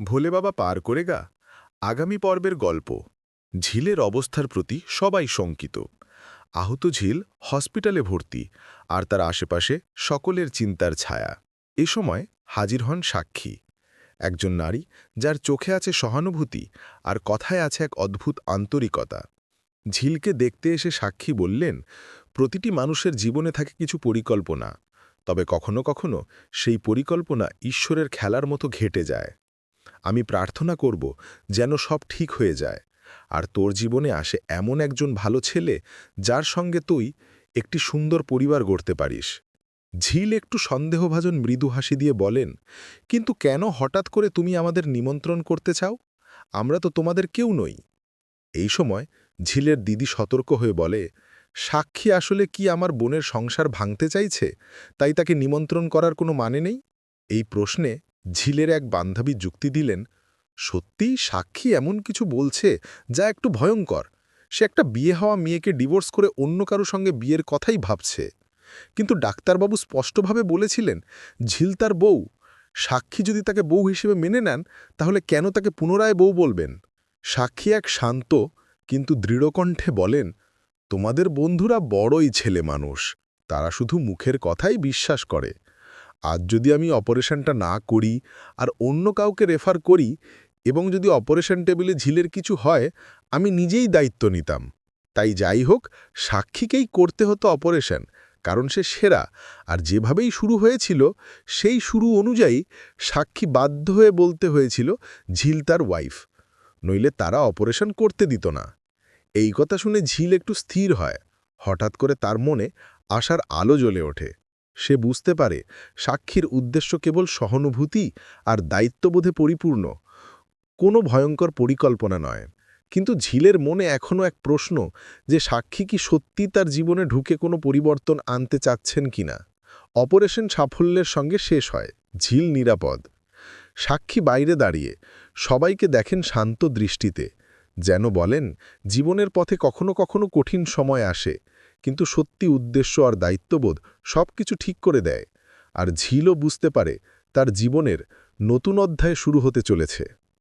ভোলে বাবা পার করে গা। আগামী পর্বের গল্প। ঝিলের অবস্থার প্রতি সবাই শঙ্কিত। আহত ঝিল হসপিটালে ভর্তি আর তার আশেপাশে সকলের চিন্তার ছায়া। এ সময় হাজির হন সাক্ষী। একজন নারী যার চোখে আছে সহানুভূতি আর কথায় আছে এক অদ্ভুত আন্তরিকতা। ঝিলকে দেখতে এসে সাক্ষী বললেন, প্রতিটি মানুষের জীবনে থাকে কিছু পরিকল্পনা। তবে কখনো কখনো সেই পরিকল্পনা ঈশ্বরের খেলার মতো ঘেটে যায়। আমি প্রার্থনা করব যেন সব ঠিক হয়ে যায়। আর তোর জীবনে আসে এমন একজন ভালো ছেলে যার সঙ্গে তুই একটি সুন্দর পরিবার গড়তে পারিস। ঝিল একটু সন্দেহভাজন মৃদু হাসি দিয়ে বলেন, কিন্তু কেন হঠাৎ করে তুমি আমাদের নিমন্ত্রণ করতে চাও? আমরা তো তোমাদের কেউ নই। এই সময় ঝিলের দিদি সতর্ক হয়ে বলে, সাক্ষী আসলে কি আমার বোনের সংসার ভাঙতে চাইছে? তাই তাকে নিমন্ত্রণ করার কোনো মানে নেই? এই প্রশ্নে ঝিলের এক বান্ধবী যুক্তি দিলেন, সত্যিই সাক্ষী এমন কিছু বলছে যা একটু ভয়ঙ্কর। সে একটা বিয়ে হওয়া মেয়েকে ডিভোর্স করে অন্য কারও সঙ্গে বিয়ের কথাই ভাবছে। কিন্তু ডাক্তারবাবু স্পষ্টভাবে বলেছিলেন, ঝিল তার বউ। সাক্ষী যদি তাকে বউ হিসেবে মেনে নেন, তাহলে কেন তাকে পুনরায় বউ বলবেন? সাক্ষী এক শান্ত, কিন্তু দৃঢ়কণ্ঠে বলেন, তোমাদের বন্ধুরা বড়ই ছেলে মানুষ। তারা শুধু মুখের কথাই বিশ্বাস করে। আজ যদি আমি অপারেশনটা না করি আর অন্য কাউকে রেফার করি এবং যদি অপারেশন টেবিলে ঝিলের কিছু হয়, আমি নিজেই দায়িত্ব নিতাম। তাই যাই হোক, সাক্ষীকেই করতে হতো অপারেশন, কারণ সে সেরা। আর যেভাবেই শুরু হয়েছিল, সেই শুরু অনুযায়ী সাক্ষী বাধ্য হয়ে বলতে হয়েছিল, ঝিল তার ওয়াইফ। নইলে তারা অপারেশন করতে দিত না। এই কথা শুনে ঝিল একটু স্থির হয়। হঠাৎ করে তার মনে আশার আলো জ্বলে ওঠে। সে বুঝতে পারে সাক্ষীর উদ্দেশ্য কেবল সহানুভূতি আর দায়িত্ববোধে পরিপূর্ণ। কোনো ভয়ঙ্কর পরিকল্পনা নয়। কিন্তু ঝিলের মনে এখনও এক প্রশ্ন যে সাক্ষী কি সত্যি তার জীবনে ঢুকে কোনো পরিবর্তন আনতে চাচ্ছেন কিনা? অপারেশন সাফল্যের সঙ্গে শেষ হয়, ঝিল নিরাপদ। সাক্ষী বাইরে দাঁড়িয়ে সবাইকে দেখেন শান্ত দৃষ্টিতে, যেন বলেন, জীবনের পথে কখনো কখনো কঠিন সময় আসে। কিন্তু সত্যি উদ্দেশ্য আর দায়িত্ববোধ সব কিছু ঠিক করে দেয়। আর ঝিলও বুঝতে পারে তার জীবনের নতুন অধ্যায় শুরু হতে চলেছে।